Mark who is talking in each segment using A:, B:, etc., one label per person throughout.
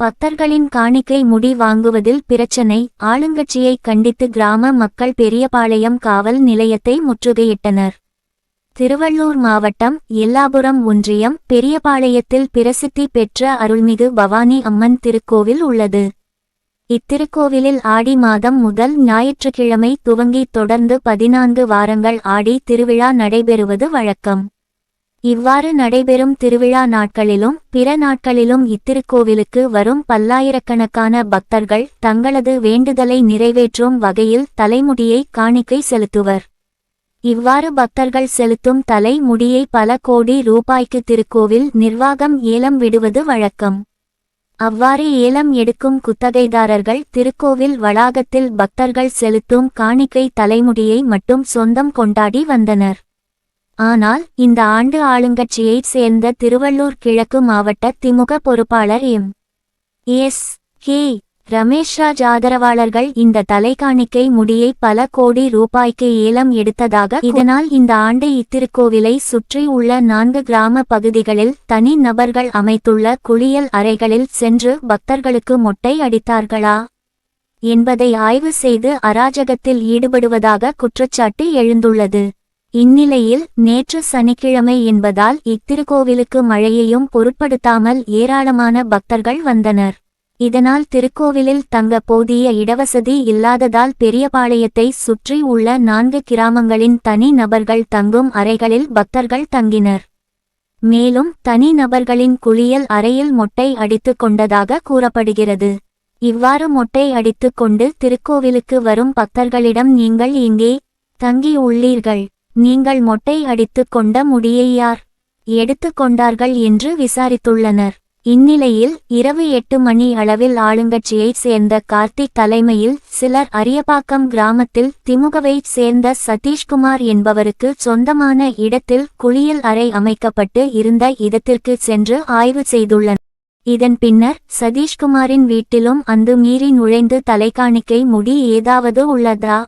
A: பக்தர்களின் காணிக்கை முடி வாங்குவதில் பிரச்சனை. ஆளுங்கட்சியை கண்டித்து கிராம மக்கள் பெரியபாளையம் காவல் நிலையத்தை முற்றுகையிட்டனர். திருவள்ளூர் மாவட்டம் எல்லாபுரம் ஒன்றியம் பெரியபாளையத்தில் பிரசித்தி பெற்ற அருள்மிகு பவானி அம்மன் திருக்கோவில் உள்ளது. இத்திருக்கோவிலில் ஆடி மாதம் முதல் ஞாயிற்றுக்கிழமை துவங்கி தொடர்ந்து பதினான்கு வாரங்கள் ஆடி திருவிழா நடைபெறுவது வழக்கம். இவ்வாறு நடைபெறும் திருவிழா நாட்களிலும் பிற நாட்களிலும் இத்திருக்கோவிலுக்கு வரும் பல்லாயிரக்கணக்கான பக்தர்கள் தங்களது வேண்டுதலை நிறைவேற்றும் வகையில் தலைமுடியை காணிக்கை செலுத்துவர். இவ்வாறு பக்தர்கள் செலுத்தும் தலை முடியை பல கோடி ரூபாய்க்கு திருக்கோவில் நிர்வாகம் ஏலம் விடுவது வழக்கம். அவ்வாறு ஏலம் எடுக்கும் குத்தகைதாரர்கள் திருக்கோவில் வளாகத்தில் பக்தர்கள் செலுத்தும் காணிக்கை தலைமுடியை மட்டும் சொந்தம் கொண்டாடி வந்தனர். ஆனால் இந்த ஆண்டு ஆளுங்கட்சியைச் சேர்ந்த திருவள்ளூர் கிழக்கு மாவட்ட திமுக பொறுப்பாளர் எம். எஸ். கே. ரமேஷ்ராஜ் ஆதரவாளர்கள் இந்த தலைகாணிக்கை முடியை பல கோடி ரூபாய்க்கு ஏலம் எடுத்ததாக இதனால் இந்த ஆண்டு இத்திருக்கோவிலை சுற்றி உள்ள நான்கு கிராம பகுதிகளில் தனி நபர்கள் அமைத்துள்ள குளியல் அறைகளில் சென்று பக்தர்களுக்கு மொட்டை அடித்தார்களா என்பதை ஆய்வு செய்து அராஜகத்தில் ஈடுபடுவதாக குற்றச்சாட்டு எழுந்துள்ளது. இந்நிலையில் நேற்று சனிக்கிழமை என்பதால் இத்திருக்கோவிலுக்கு மழையையும் பொருட்படுத்தாமல் ஏராளமான பக்தர்கள் வந்தனர். இதனால் திருக்கோவிலில் தங்க போதிய இடவசதி இல்லாததால் பெரியபாளையத்தை சுற்றி உள்ள நான்கு கிராமங்களின் தனி நபர்கள் தங்கும் அறைகளில் பக்தர்கள் தங்கினர். மேலும் தனி நபர்களின் குளியல் அறையில் மொட்டை அடித்துக் கொண்டதாக கூறப்படுகிறது. இவ்வாறு மொட்டை அடித்துக் கொண்டு திருக்கோவிலுக்கு வரும் பக்தர்களிடம் நீங்கள் இங்கே தங்கி உள்ளீர்கள் நீங்கள் மொட்டை அடித்துக் கொண்ட முடியை யார் எடுத்துக் கொண்டார்கள் என்று விசாரித்துள்ளனர். இந்நிலையில் இரவு எட்டு மணி அளவில் ஆளுங்கட்சியைச் சேர்ந்த கார்த்திக் தலைமையில் சிலர் அரியபாக்கம் கிராமத்தில் திமுகவைச் சேர்ந்த சதீஷ்குமார் என்பவருக்கு சொந்தமான இடத்தில் குளியல் அறை அமைக்கப்பட்டு இருந்த இடத்திற்கு சென்று ஆய்வு செய்துள்ளனர். இதன் பின்னர் சதீஷ்குமாரின் வீட்டிலும் அந்து மீறி நுழைந்து தலைகாணிக்கை முடி ஏதாவது உள்ளதா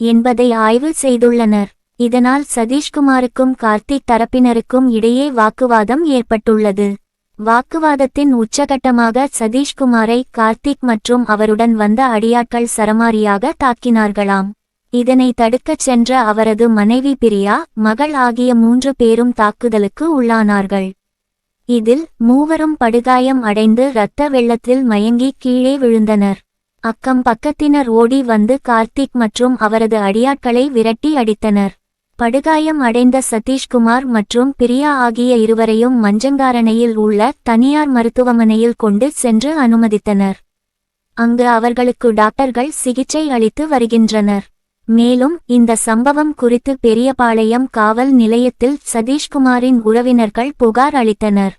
A: என்பதை ஆய்வு செய்துள்ளனர். இதனால் சதீஷ்குமாருக்கும் கார்த்திக் தரப்பினருக்கும் இடையே வாக்குவாதம் ஏற்பட்டுள்ளது. வாக்குவாதத்தின் உச்சகட்டமாக சதீஷ்குமாரை கார்த்திக் மற்றும் அவருடன் வந்த அடியாட்கள் சரமாரியாக தாக்கினார்களாம். இதனை தடுக்கச் சென்ற அவரது மனைவி பிரியா மகள் ஆகிய மூன்று பேரும் தாக்குதலுக்கு உள்ளானார்கள். இதில் மூவரும் படுகாயம் அடைந்து இரத்த வெள்ளத்தில் மயங்கி கீழே விழுந்தனர். அக்கம் பக்கத்தினர் ஓடி வந்து கார்த்திக் மற்றும் அவரது அடியாட்களை விரட்டி அடித்தனர். படுகாயம் அடைந்த சதீஷ்குமார் மற்றும் பிரியா ஆகிய இருவரையும் மஞ்சங்காரணையில் உள்ள தனியார் மருத்துவமனையில் கொண்டு சென்று அனுமதித்தனர். அங்கு அவர்களுக்கு டாக்டர்கள் சிகிச்சை அளித்து வருகின்றனர். மேலும் இந்த சம்பவம் குறித்து பெரியபாளையம் காவல் நிலையத்தில் சதீஷ்குமாரின் உறவினர்கள் புகார் அளித்தனர்.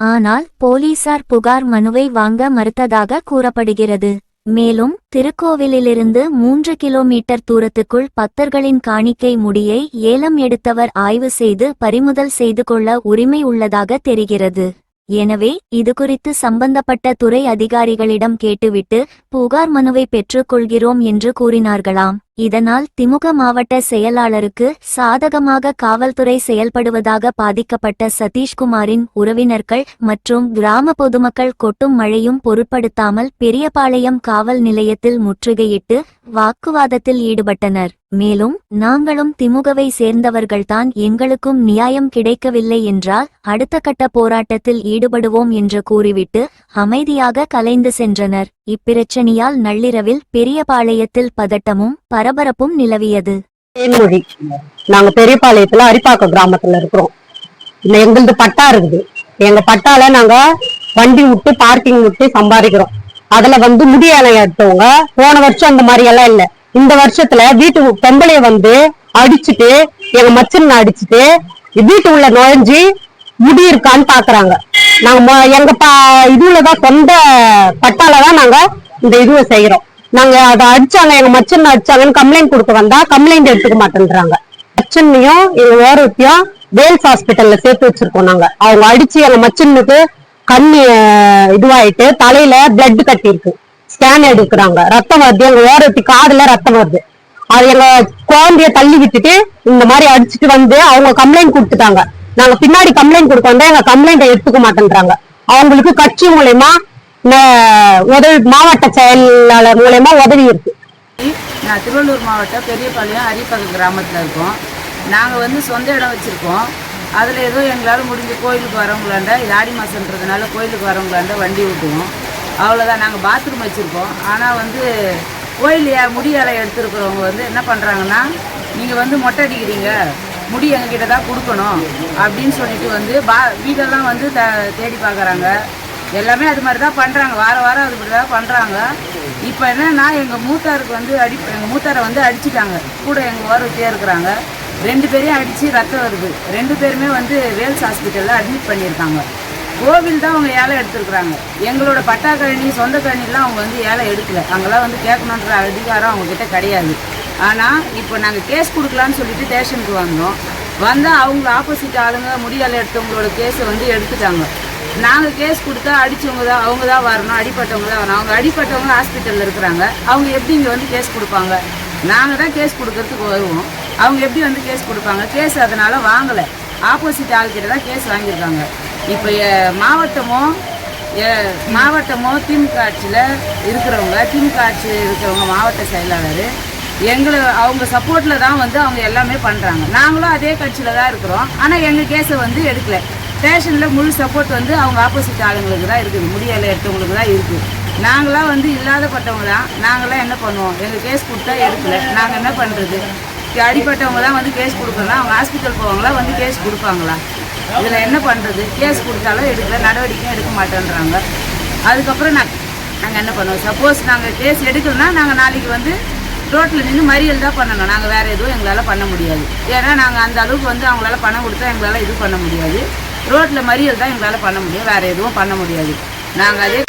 A: ஆனால் போலீசார் புகார் மனுவை வாங்க மறுத்ததாக கூறப்படுகிறது. மேலும் திருக்கோவிலிலிருந்து மூன்று கிலோமீட்டர் தூரத்துக்குள் பக்தர்களின் காணிக்கை முடியை ஏலம் எடுத்தவர் ஆய்வு செய்து பறிமுதல் செய்து கொள்ள உரிமை உள்ளதாக தெரிகிறது. எனவே இதுகுறித்து சம்பந்தப்பட்ட துறை அதிகாரிகளிடம் கேட்டுவிட்டு புகார் மனுவை பெற்றுக்கொள்கிறோம் என்று கூறினார்களாம். இதனால் திமுக மாவட்ட செயலாளருக்கு சாதகமாக காவல்துறை செயல்படுவதாக பாதிக்கப்பட்ட சதீஷ்குமாரின் உறவினர்கள் மற்றும் கிராம பொதுமக்கள் கொட்டும் மழையும் பொருட்படுத்தாமல் பெரியபாளையம் காவல் நிலையத்தில் முற்றுகையிட்டு வாக்குவாதத்தில் ஈடுபட்டனர். மேலும் நாங்களும் திமுகவை சேர்ந்தவர்கள்தான் எங்களுக்கும் நியாயம் கிடைக்கவில்லை என்றால் அடுத்த கட்ட போராட்டத்தில் ஈடுபடுவோம் என்று கூறிவிட்டு அமைதியாக கலைந்து சென்றனர். இப்பிரச்சனையால் நள்ளிரவில் பெரியபாளையத்தில் பதட்டமும் பரபரப்பும் நிலவியது.
B: தேன்மொழி நாங்க பெரியபாளையத்துல அரிப்பாக்கம் கிராமத்துல இருக்கிறோம். இல்ல எங்களது பட்டா இருக்குது. எங்க பட்டால நாங்க வண்டி விட்டு பார்க்கிங் விட்டு சம்பாதிக்கிறோம். அதுல வந்து முடியாலை எடுத்தவங்க போன வருஷம் அந்த மாதிரி எல்லாம் இல்ல. இந்த வருஷத்துல வீட்டு பொம்பளைய வந்து அடிச்சுட்டு எங்க மச்சனை அடிச்சுட்டு வீட்டு உள்ள நுழைஞ்சு முடி இருக்கான்னு பாக்குறாங்க. நாங்க எங்க பா இதுலதான் சொந்த பட்டாலதான் நாங்க இந்த இதுவை செய்யறோம். நாங்க அதை அடிச்சாங்க எங்க மச்சன் அடிச்சாங்கன்னு கம்ப்ளைண்ட் கொடுக்க வந்தா கம்ப்ளைண்ட் எடுத்துக்க மாட்டேன்றாங்க. மச்சன்னையும் எங்க ஓரத்தையும் வேல்ஸ் ஹாஸ்பிட்டல்ல சேர்த்து வச்சிருக்கோம் நாங்க. அவங்க அடிச்சு எங்க மச்சனுக்கு கண்ணு இதுவாயிட்டு தலையில பிளட் கட்டி இருக்கு ஸ்கேன் எடுக்கிறாங்க. ரத்தம் வருது. எங்க ஓரத்தி காதுல ரத்தம் வருது. அது எங்க குழந்தைய தள்ளி விட்டுட்டு இந்த மாதிரி அடிச்சுட்டு வந்து அவங்க கம்ப்ளைண்ட் கொடுத்துட்டாங்க. நாங்க பின்னாடி கம்ப்ளைண்ட் கொடுக்க வந்தா எங்க கம்ப்ளைண்ட்டை எடுத்துக்க மாட்டேன்றாங்க. அவங்களுக்கு கட்சி மூலயமா உதவி மாவட்ட செயலாளர் மூலயமா உதவி இருக்கு.
C: நான் திருவள்ளூர் மாவட்டம் பெரியபாளையம் அரிப்பக கிராமத்தில் இருக்கோம். நாங்கள் வந்து சொந்த இடம் வச்சுருக்கோம். அதில் ஏதோ எங்களால் முடிஞ்ச கோயிலுக்கு வரவங்களாண்ட இது ஆடி மாதன்றதுனால கோயிலுக்கு வரவங்களாண்ட வண்டி விட்டுவோம் அவ்வளோதான் நாங்கள் பாத்ரூம் வச்சுருக்கோம். ஆனால் வந்து கோயில் ஏ முடி எடுத்துருக்கிறவங்க வந்து என்ன பண்ணுறாங்கன்னா நீங்கள் வந்து மொட்டை அடிக்கிறீங்க. முடி எங்ககிட்ட தான் கொடுக்கணும். அப்படின்னு சொல்லிட்டு வந்து பா வீடெல்லாம் வந்து த தேடி பார்க்குறாங்க. எல்லாமே அது மாதிரி தான் பண்ணுறாங்க வார வாரம் அது மாதிரி தான் பண்ணுறாங்க இப்போ என்னன்னா எங்கள் மூத்தாருக்கு வந்து அடி எங்கள் மூத்தாரை வந்து அடிச்சிட்டாங்க. கூட எங்கள் ஓரத்தே இருக்கிறாங்க. ரெண்டு பேரையும் அடித்து ரத்தம் வருது. ரெண்டு பேருமே வந்து வேல்ஸ் ஹாஸ்பிட்டலில் அட்மிட் பண்ணியிருக்காங்க. கோவில் தான் அவங்க ஏழை எடுத்துருக்குறாங்க. எங்களோட பட்டா கழனி சொந்த கழனிலாம் அவங்க வந்து ஏழை எடுக்கல. அங்கெல்லாம் வந்து கேட்கணுன்ற அதிகாரம் அவங்கக்கிட்ட கிடையாது. ஆனால் இப்போ நாங்கள் கேஸ் கொடுக்கலான்னு சொல்லிட்டு ஸ்டேஷனுக்கு வந்தோம். வந்தால் அவங்க ஆப்போசிட் ஆளுங்க முடியாத எடுத்தவங்களோட கேஸை வந்து எடுத்துட்டாங்க. நாங்கள் கேஸ் கொடுத்தா அடிச்சவங்க தான் அவங்க தான் வரணும் அடிப்பட்டவங்க தான் வரணும். அவங்க அடிப்பட்டவங்க ஹாஸ்பிட்டலில் இருக்கிறாங்க. அவங்க எப்படி இங்கே வந்து கேஸ் கொடுப்பாங்க? நாங்கள் தான் கேஸ் கொடுக்கறதுக்கு வருவோம். அவங்க எப்படி வந்து கேஸ் கொடுப்பாங்க? கேஸ் அதனால் வாங்கலை. ஆப்போசிட் ஆள்கிட்ட தான் கேஸ் வாங்கியிருக்காங்க. இப்போ மாவட்டமோ எ- மாவட்டமோ திமுக ஆட்சியில் இருக்கிறவங்க திமுக ஆட்சியில் இருக்கிறவங்க மாவட்ட செயலாளர் எங்களை அவங்க சப்போர்ட்டில் தான் வந்து அவங்க எல்லாமே பண்ணுறாங்க நாங்களும் அதே கட்சியில் தான் இருக்கிறோம். ஆனால் எங்கள் கேஸை வந்து எடுக்கலை. ஸ்டேஷனில் முழு சப்போர்ட் வந்து அவங்க ஆப்போசிட் ஆளுங்களுக்கு தான் இருக்குது. முடியலை எடுத்தவங்களுக்கு தான் இருக்குது நாங்களாம் வந்து இல்லாதப்பட்டவங்க தான். நாங்களாம் என்ன பண்ணுவோம்? எங்கள் கேஸ் கொடுத்தா எடுக்கல. நாங்கள் என்ன பண்ணுறது அடிப்பட்டவங்க தான் வந்து கேஸ் கொடுக்கலாம் அவங்க ஹாஸ்பிட்டல் போவாங்களா? வந்து கேஸ் கொடுப்பாங்களா? இதில் என்ன பண்ணுறது கேஸ் கொடுத்தாலும் எடுக்கல. நடவடிக்கையும் எடுக்க மாட்டேன்றாங்க. அதுக்கப்புறம் நான் நாங்கள் என்ன பண்ணுவோம்? சப்போஸ் நாங்கள் கேஸ் எடுக்கலன்னா நாங்கள் நாளைக்கு வந்து ரோட்டில் நின்று மறியல் தான் பண்ணணும். நாங்கள் வேறு எதுவும் எங்களால் பண்ண முடியாது. ஏன்னா நாங்கள் அந்த அளவுக்கு வந்து அவங்களால பணம் கொடுத்தா எங்களால் இது பண்ண முடியாது. ரோட்டில் மறியல் தான் எங்களால் பண்ண முடியும். வேறு எதுவும் பண்ண முடியாது. நாங்கள் அதே